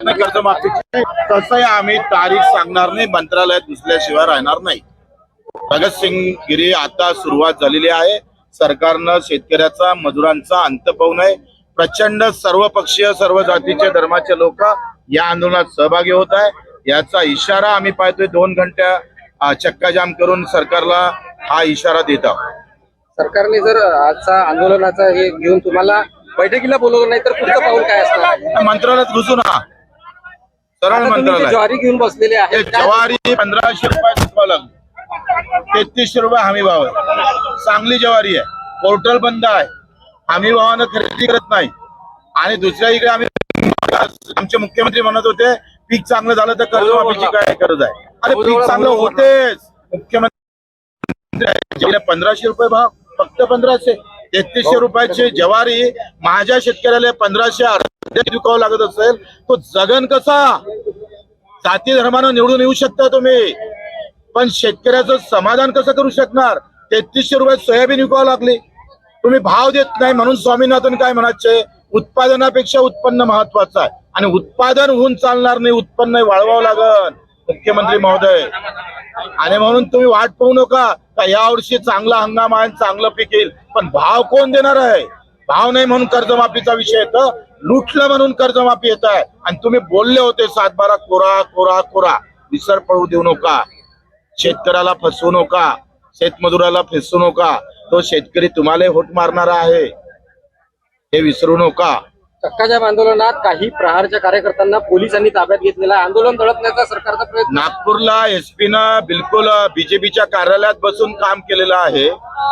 नाही. कर्जमाफीची तसंही आम्ही तारीख सांगणार नाही मंत्रालयात घुसल्याशिवाय राहणार नाही. भगतसिंग गिरी आता सुरुवात झालेली आहे. सरकारनं शेतकऱ्याचा मजुरांचा अंत पाहू नये. प्रचंड सर्व पक्षीय सर्व जातीचे धर्माचे लोक या आंदोलनात सहभागी होत आहे. याचा इशारा आम्ही पाहतोय. दोन घंट्या चक्काजाम करून सरकारला हा इशारा देत आहोत. सरकारने जर आजचा आंदोलनाचा हे घेऊन तुम्हाला बैठकीला बोलवलं नाही तर पुढचं पाऊल काय असणार? मंत्रालयात घुसू ना सरळ मंत्रालय. ज्वारी घेऊन बसलेले ते आहेत काय- ज्वारी पंधराशे रुपये विकावं लागली तेहतीसशे रुपये हमी भाव आहे. चांगली ज्वारी आहे. पोर्टल बंद आहे. हमी भावानं खरेदी करत नाही. आणि दुसऱ्या इकडे आम्ही आमचे मुख्यमंत्री म्हणत होते पीक चांगलं झालं तर कर्जमाफीची काय गरज आहे? अरे पीक चांगलं होतेच. मुख्यमंत्री पंधराशे रुपये भाव. फक्त पंधराशे. तेहतीसशे रुपयाची ज्वारी माझ्या शेतकऱ्याला पंधराशे अर्धे दुखावं लागत असेल. तो जगन कसा? जाती धर्मानं निवडून येऊ शकता तुम्ही. पण शेतकऱ्याचं समाधान कसं करू शकणार? तेहतीसशे रुपयात सोयाबीन विकावं लागली. तुम्ही भाव देत नाही म्हणून स्वामीनाथन काय म्हणायचे? उत्पादनापेक्षा उत्पन्न महत्वाचं आहे. आणि उत्पादन होऊन चालणार नाही उत्पन्न वाढवावं लागल मुख्यमंत्री महोदय. आणि म्हणून तुम्ही वाट पाहू नका. का यावर्षी चांगला हंगाम आहे चांगलं पिकेल पण भाव कोण देणार आहे? भाव नाही म्हणून कर्जमाफीचा विषय येतं. लुटलं म्हणून कर्जमाफी येत आहे आणि तुम्ही बोलले होते सातबारा कोरा कोरा कोरा. विसर पडू देऊ नका. शेतकऱ्याला फसवू नका. शेतमजुराला फसवू नका. तो शेतकरी तुम्हाला होट मारणारा आहे. हे विसरू नका. चक्काजाम आंदोलनात काही प्रहारच्या कार्यकर्त्यांना पोलिसांनी ताब्यात घेतलेला आहे. आंदोलन दडपण्याचा सरकारचा प्रयत्न नागपूरला एसपी न बिलकुल बीजेपीच्या कार्यालयात बसून काम केलेलं आहे.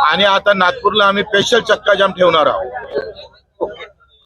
आणि आता नागपूरला आम्ही स्पेशल चक्काजाम ठेवणार आहोत.